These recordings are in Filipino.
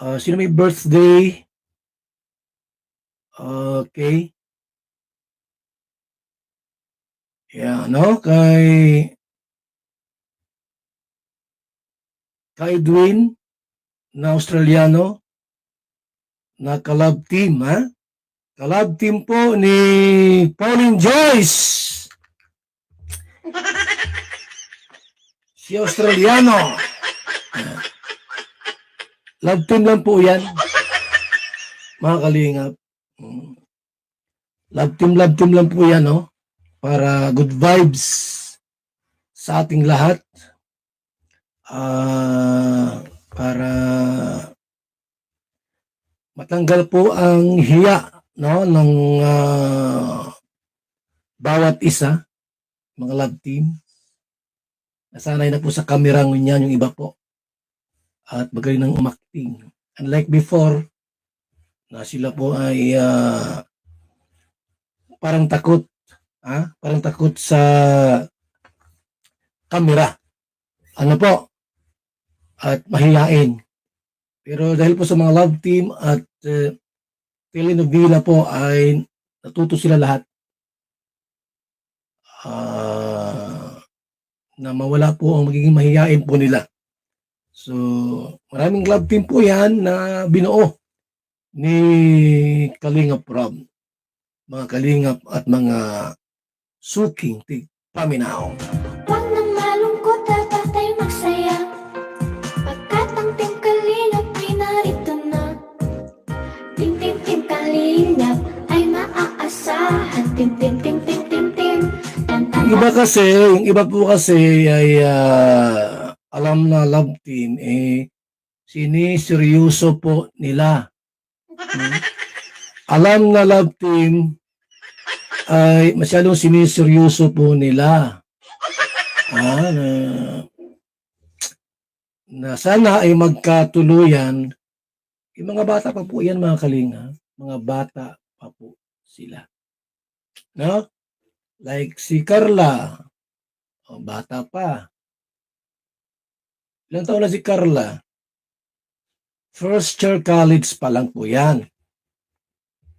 Ah, sino may birthday? Okay. Yeah, no? Kay kay Edwin na Australiano na kalab team, ha? Kalab team po ni Pauline Joyce. Si Australiano. Love team lang po yan. Mga kalingap. Love team, love team lang po yan, no? Para good vibes sa ating lahat. Ah, para matanggal po ang hiya, no? ng ah, bawat isa, mga love team. Nasanay na po sa kamera niyan yung iba po at magaling ng umakting. Unlike before, na sila po ay ah, parang takot, ah, parang takot sa kamera. Ano po? At mahihain. Pero dahil po sa mga love team at uh, telenovela po ay natuto sila lahat. Ah, na mawala po ang magiging mahihain po nila. So, maraming club team po yan na binuo ni Kalingap Rob. Mga Kalingap at mga suking tig paminaw. Huwag nang malungkot, dapat tayo magsaya Pagkat ang Team Kalingap ay narito na Team Team Team Kalingap ay maaasahan Team Team Team Team Team Team Yung iba kasi, yung iba po kasi ay ah, alam na love team, eh, siniseryoso po nila. Hmm? Alam na love team, ay masyadong siniseryoso po nila. Ah, na, na sana ay magkatuluyan. Yung mga bata pa po yan mga kalinga. Mga bata pa po sila. No? Like si Carla. O, bata pa. Ilang taon na si Carla? First year college pa lang po yan.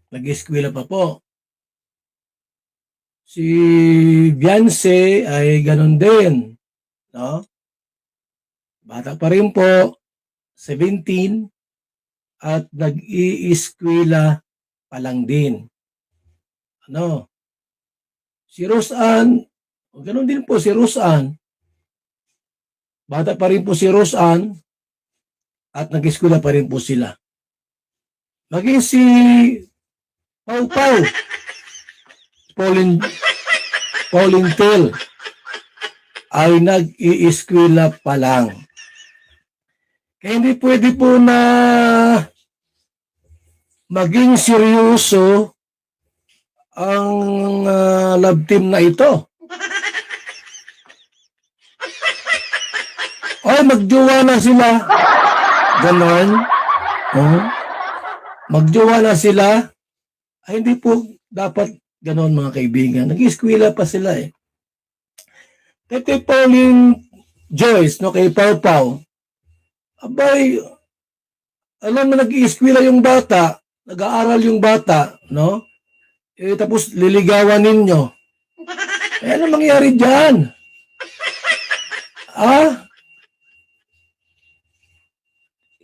Nag-eskwela pa po. Si Beyonce ay ganun din. No? Bata pa rin po. 17 at nag-iiskwela pa lang din. Ano? Si Roseanne, ganun din po si Roseanne. Bata pa rin po si Roseanne at nag-eskwela pa rin po sila. Maging si Pau Pau, Pauline, Pauline Tell, ay nag-iiskwela pa lang. Kaya hindi pwede po na maging seryoso ang ah, love team na ito. Magjowa na sila. Ganon. Oh. Magjowa na sila. Ay, hindi po dapat ganon mga kaibigan. Nag-eskwela pa sila eh. Kay kay Pauline Joyce, no, kay Pau Pau, abay, alam mo nag-eskwela yung bata, nag-aaral yung bata, no? Eh, tapos liligawan ninyo. Eh, ano mangyari dyan? Ah?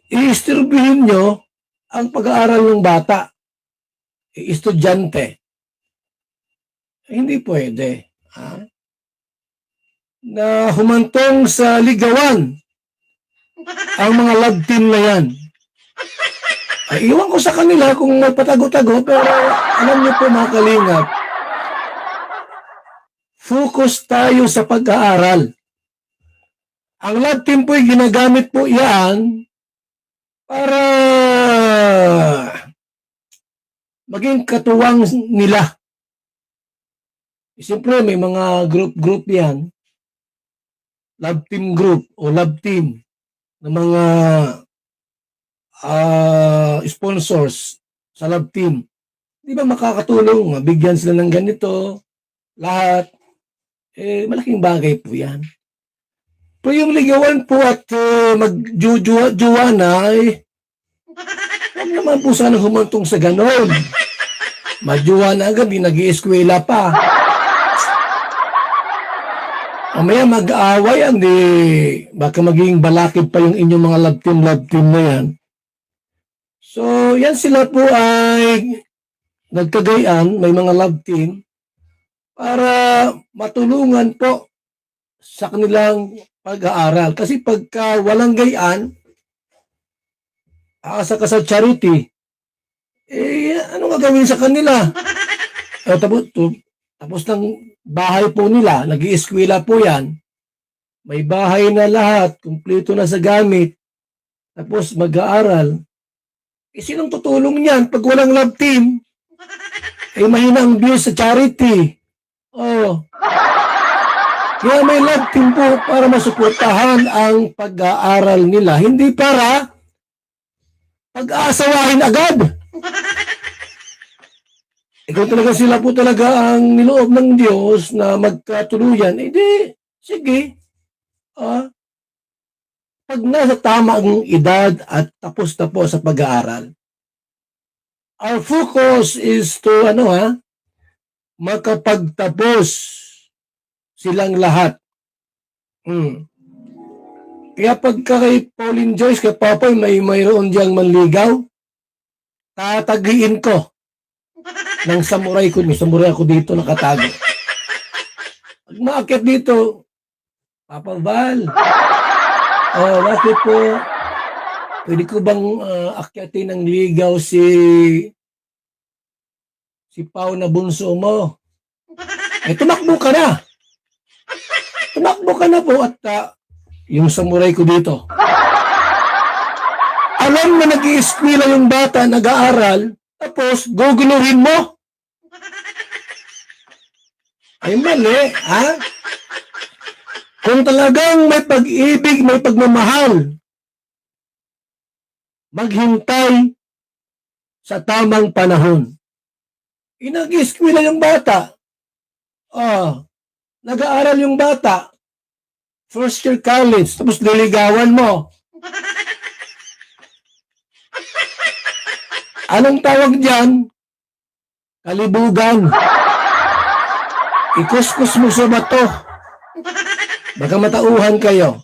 Iisturbihin nyo ang pag-aaral ng bata. Estudyante. Hindi pwede. Ha? Na humantong sa ligawan ang mga love team na yan. Ay, iwan ko sa kanila kung magpatago-tago, pero alam niyo po mga kalingap, focus tayo sa pag-aaral. Ang love team po, ginagamit po yan para maging katuwang nila. Siyempre, may mga group-group yan. Love team group o love team ng mga ah sponsors sa love team. Di ba makakatulong? Bigyan sila ng ganito, lahat. Eh, malaking bagay po yan. Pero yung ligawan po at uh, magjujuwa na, eh, Huwag naman po sana humantong sa ganon. Majuwa na agad, di nag-ieskwela pa. Mamaya mag-aaway yan, di baka maging balakid pa yung inyong mga love team, love team na yan. So, yan sila po ay nagkagayan, may mga love team, para matulungan po sa kanilang pag-aaral. Kasi pagka walang gayaan, aasa ka sa charity, eh, ano nga gawin sa kanila? Eh, tapos, tapos ng bahay po nila, nag eskwela po yan. May bahay na lahat, kumpleto na sa gamit. Tapos mag-aaral. Eh, sinong tutulong niyan pag walang love team? Eh, mahina ang views sa charity. Oh. Kaya may love team po para masuportahan ang pag-aaral nila. Hindi para pag-aasawahin agad. Ikaw talaga sila po talaga ang niloob ng Diyos na magkatuluyan. Eh di, sige. Ah, pag nasa tamang edad at tapos na po sa pag-aaral, our focus is to, ano ha, makapagtapos silang lahat. Hmm. Kaya pagka kay Pauline Joyce, kay Papoy, may mayroon diyang manligaw, tatagiin ko ng samurai ko. May samurai ako dito nakatago. Pag maakyat dito, Papa Val, oh, bakit po, pwede ko bang ah, akyatin ng ligaw si si Pao na bunso mo? Eh, tumakbo ka na. Tumakbo ka na po at ah, yung samurai ko dito. Alam na nag-i-eskwela yung bata, nag-aaral, tapos guguluhin mo. Ay mali, ha? Kung talagang may pag-ibig, may pagmamahal, maghintay sa tamang panahon. Inag-eskwela yung bata. Ah, nag-aaral yung bata. First year college, tapos liligawan mo. Anong tawag diyan? Kalibugan. Ikuskus mo sa bato. Baka matauhan kayo.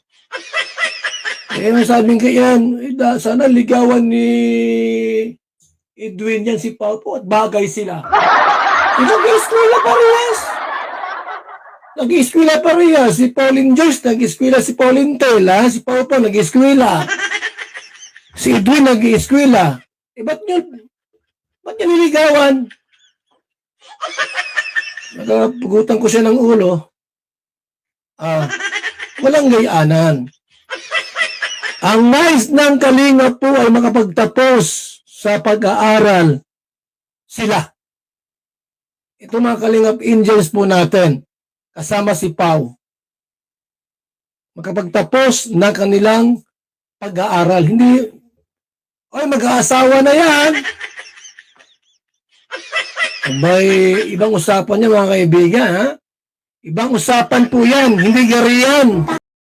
Eh, masabing kayan, eh, da- sana ligawan ni Edwin yan si Pao po at bagay sila. Eh, Nag-eskwela parehas. Nag-eskwela parehas. Si Pauline Joyce, nag-eskwela si Pauline Tel, ha? Si Pao po, nag-eskwela. Si Edwin, nag-eskwela. Eh, ba't nyo, ba't nyo niligawan? Nagapugutan ko siya ng ulo. Ah, walang gayanan. Ang nais ng kalinga po ay makapagtapos sa pag-aaral sila. Ito mga kalingap angels po natin, kasama si Pau. Makapagtapos ng kanilang pag-aaral. Hindi, ay mag-aasawa na yan. May ibang usapan niya mga kaibigan, ha? Ibang usapan po yan, hindi gariyan.